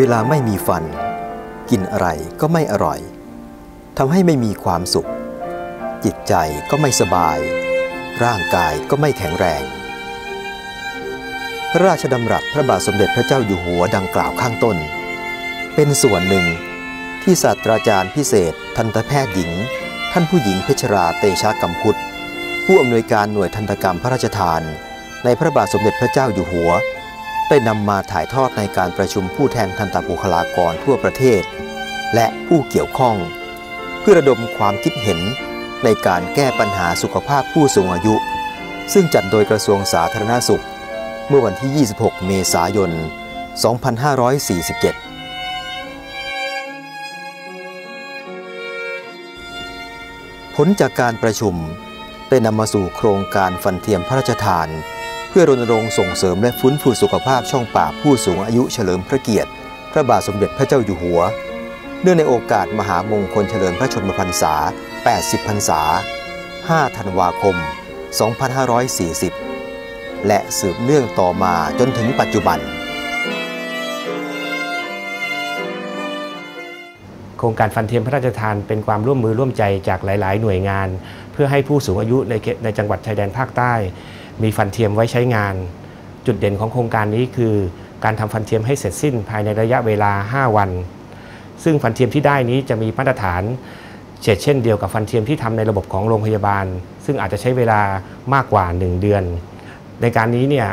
เวลาไม่มีฟัน กินอะไรก็ไม่อร่อยทำให้ไม่มีความสุข จิตใจก็ไม่สบาย ร่างกายก็ไม่แข็งแรง พระราชดำรัสพระบาทสมเด็จพระเจ้าอยู่หัวดังกล่าวข้างต้น เป็นส่วนหนึ่งที่ศาสตราจารย์พิเศษ ทันตแพทย์หญิง ท่านผู้หญิงเพชราเตชะกัมพุทธผู้อำนวยการหน่วยทันตกรรมพระราชทาน ในพระบาทสมเด็จพระเจ้าอยู่หัว ได้นำมาถ่ายทอดในการประชุมผู้แทนทันตบุคลากรทั่วประเทศ และผู้เกี่ยวข้อง เพื่อระดมความคิดเห็นในการแก้ปัญหาสุขภาพผู้สูงอายุ ซึ่งจัดโดยกระทรวงสาธารณสุข เมื่อวันที่ 26 เมษายน 2547ผลจากการประชุมได้นำมาสู่โครงการฟันเทียมพระราชทาน เพื่อรณรงค์ส่งเสริมและฟื้นฟูสุขภาพช่องปากผู้สูงอายุเฉลิมพระเกียรติ พระบาทสมเด็จพระเจ้าอยู่หัว เนื่องในโอกาสมหามงคลเฉลิมพระชนมพรรษา 80 พรรษา 5 ธันวาคม 2540 และสืบเนื่องต่อมาจนถึงปัจจุบัน โครงการฟันเทียมพระราชทานเป็นความร่วมมือร่วมใจจากหลาย ๆ หน่วยงาน เพื่อให้ผู้สูงอายุในในจังหวัดชายแดนภาคใต้ มีฟันเทียมไว้ใช้งาน จุดเด่นของโครงการนี้คือ การทำฟันเทียมให้เสร็จสิ้นภายในระยะเวลา 5 วัน ซึ่งฟันเทียมที่ได้นี้จะมีมาตรฐานเช่นเช่นเดียวกับฟันเทียมที่ทำในระบบของโรงพยาบาล ซึ่งอาจจะใช้เวลามากกว่า 1 เดือน ในการนี้เนี่ย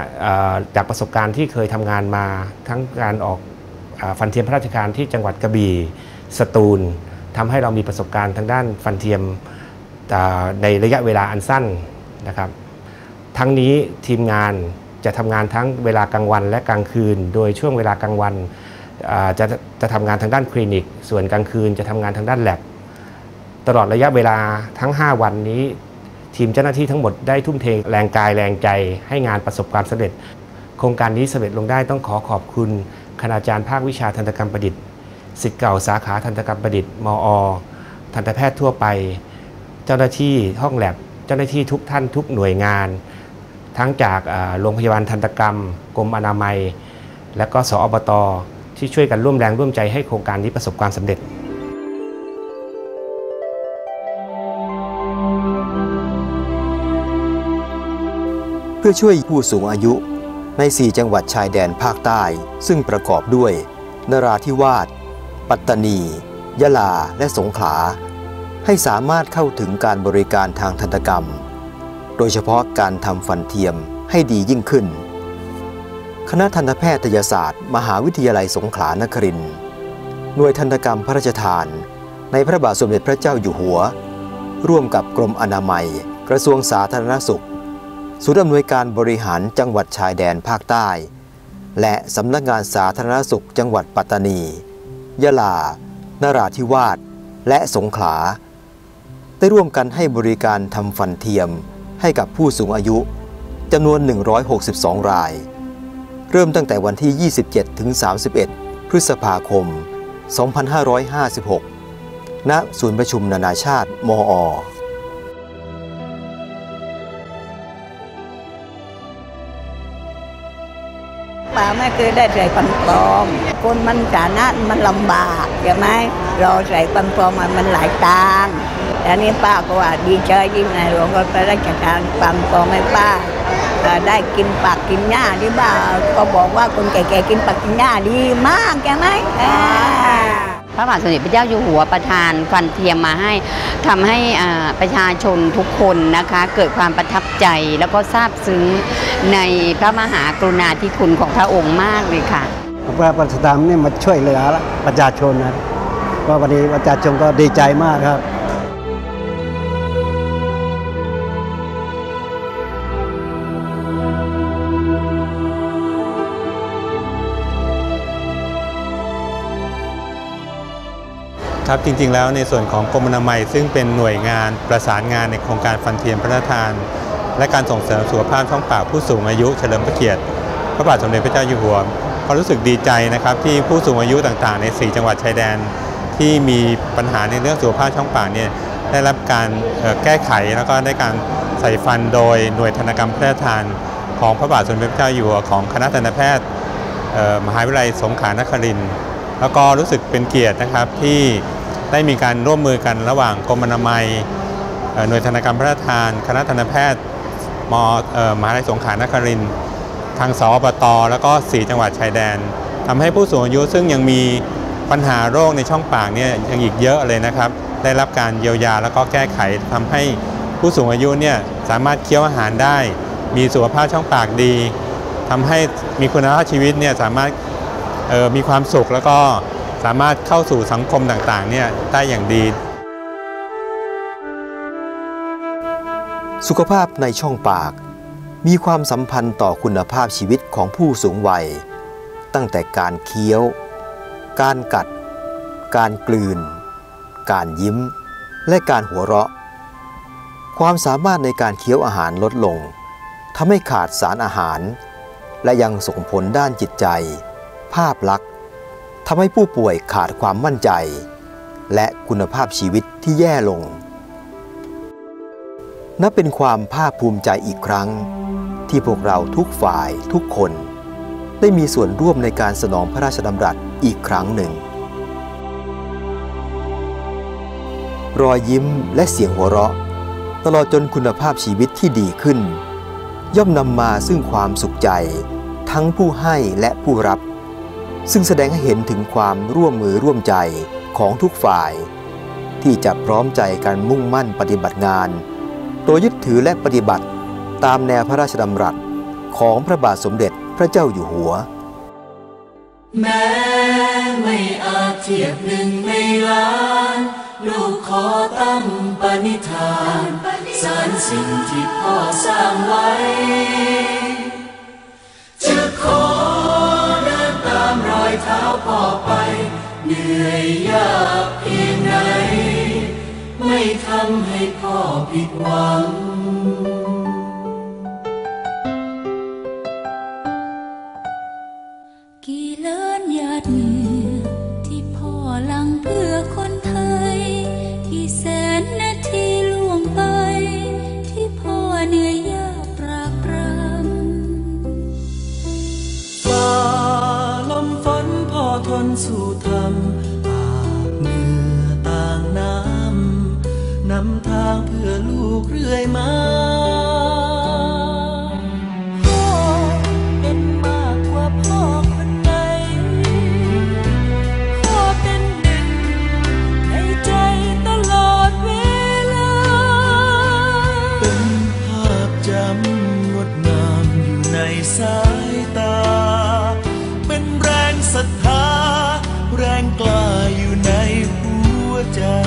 จากประสบการณ์ที่เคยทำงานมาทั้งการออกฟันเทียมพระราชทานที่จังหวัดกระบี่สตูลทำให้เรามีประสบการณ์ทางด้านฟันเทียมในระยะเวลาอันสั้นนะครับ ทั้งนี้ทีมงานจะทำงานทั้งเวลากลางวันและกลางคืน โดยช่วงเวลากลางวันจะจะทำงานทางด้านคลินิก ส่วนกลางคืนจะทำงานทางด้านแลบตลอดระยะเวลาทั้ง 5 วันนี้ ทีมเจ้าหน้าที่ทั้งหมดได้ทุ่มเทแรงกายแรงใจ ให้งานประสบความสำเร็จ โครงการนี้สำเร็จลงได้ต้องขอขอบคุณคณาจารย์ภาควิชาทันตกรรมประดิษฐ์สิทธิ์เก่าสาขาทันตกรรมประดิษฐ์มอ ทันตแพทย์ทั่วไป เจ้าหน้าที่ห้องแลบเจ้าหน้าที่ทุกท่านทุกหน่วยงาน ทั้งจากโรงพยาบาลทันตกรรม กรมอนามัย และก็สอบตที่ช่วยกันร่วมแรงร่วมใจให้โครงการนี้ประสบความสำเร็จเพื่อช่วยผู้สูงอายุใน 4 จังหวัดชายแดนภาคใต้ ซึ่งประกอบด้วย นราธิวาส ปัตตานี ยะลา และสงขลา ให้สามารถเข้าถึงการบริการทางทันตกรรม โดยเฉพาะการทำฟันเทียมให้ดียิ่งขึ้น คณะทันตแพทยศาสตร์ มหาวิทยาลัยสงขลานครินทร์หน่วยทันตกรรมพระราชทาน ในพระบาทสมเด็จพระเจ้าอยู่หัว ร่วมกับกรมอนามัย กระทรวงสาธารณสุขศูนย์อำนวยการบริหารจังหวัดชายแดนภาคใต้ และสำนักงานสาธารณสุขจังหวัดปัตตานี ยะลา นราธิวาส และสงขลา ได้ร่วมกันให้บริการทำฟันเทียม ให้กับผู้สูงอายุจำนวน 162 ราย เริ่มตั้งแต่วันที่ 27 ถึง 31 พฤษภาคม 2556 ณ ศูนย์ประชุมนานาชาติ มอป้าไม่เคยได้ใส่ปันปลอม คนมันฐานะมันลำบากใช่ไหมเราใส่ปันปลอมมันมันหลายตัง ค์แต่นี่ป้าก็ว่าดีใจยิ่งในหลวงก็ไปราชทานปันปลอมให้ป้าได้กินปักกินหญ้าที่บ้านก็บอกว่าคนแก่ๆกินปักกินหญ้าดีมากใช่ไหมพระบาทสมเด็จพระเจ้าอยู่หัวประทานฟันเทียมมาให้ทำให้ประชาชนทุกคนนะคะ เกิดความประทับใจแล้วก็ซาบซึ้งในพระมหากรุณาธิคุณของพระองค์มากเลยค่ะพระประธานนี่มาช่วยเหลือประชาชนนะก็วันนี้ประชาชนก็ดีใจมากครับ ครับจริงๆ แล้วในส่วนของกรมอนามัย ซึ่งเป็นหน่วยงานประสานงานในโครงการฟันเทียมพระราชทาน และการส่งเสริมสุขภาพช่องปากผู้สูงอายุเฉลิมพระเกียรติ พระบาทสมเด็จพระเจ้าอยู่หัวก็รู้สึกดีใจนะครับที่ผู้สูงอายุต่างๆ ใน 4 จังหวัดชายแดน ที่มีปัญหาในเรื่องสุขภาพช่องปากเนี่ยได้รับการแก้ไขแล้วก็ได้การใส่ฟันโดยหน่วยธนกรรมพระราชทาน ของพระบาทสมเด็จพระเจ้าอยู่หัวของคณะทันตแพทย์มหาวิทยาลัยสงขลานครินทร์แล้วก็รู้สึกเป็นเกียรตินะครับที่ ได้มีการร่วมมือกันระหว่างกรมอนามัยเอ่อหน่วยธนกรรมพระราชทาน คณะทันตแพทย์มเอ่อมหาวิทยาลัยสงขลานครินทางสอบตแล้วก็ 4 จังหวัดชายแดนทำให้ผู้สูงอายุซึ่งยังมีปัญหาโรคในช่องปากเนี่ยยังอีกเยอะเลยนะครับ ได้รับการเยียวยาแล้วก็แก้ไขทำให้ผู้สูงอายุเนี่ยสามารถเคี้ยวอาหารได้ มีสุขภาพช่องปากดีทำให้มีคุณภาพชีวิตเนี่ยสามารถเอ่อมีความสุขแล้วก็ สามารถเข้าสู่สังคมต่างๆเนี่ยได้อย่างดี สุขภาพในช่องปาก มีความสัมพันธ์ต่อคุณภาพชีวิตของผู้สูงวัย ตั้งแต่การเคี้ยว การกัด การกลืน การยิ้ม และการหัวเราะ ความสามารถในการเคี้ยวอาหารลดลงทำให้ขาดสารอาหาร และยังส่งผลด้านจิตใจ ภาพลักษณ์ ทำให้ผู้ป่วยขาดความมั่นใจ และคุณภาพชีวิตที่แย่ลง นับเป็นความภาคภูมิใจอีกครั้ง ที่พวกเราทุกฝ่ายทุกคน ได้มีส่วนร่วมในการสนองพระราชดำรัสอีกครั้งหนึ่ง รอยยิ้มและเสียงหัวเราะ ตลอดจนคุณภาพชีวิตที่ดีขึ้น ย่อมนำมาซึ่งความสุขใจ ทั้งผู้ให้และผู้รับ ซึ่งแสดงให้เห็นถึงความร่วมมือร่วมใจของทุกฝ่าย ที่จะพร้อมใจกันมุ่งมั่นปฏิบัติงาน โดยยึดถือและปฏิบัติตามแนวพระราชดำรัสของพระบาทสมเด็จพระเจ้าอยู่หัว แม้ไม่อาจเทียบหนึ่งในล้าน ลูกขอตั้งปณิธาน สารสิ่งที่พ่อสร้างไว้ พ่อไป เหนื่อยยากเพียงไหน ไม่ทำให้พ่อผิดหวัง อทนสู้ทำอาบเหงื่อต่างน้ำนำทางเพื่อลูกเรื่อยมา a day.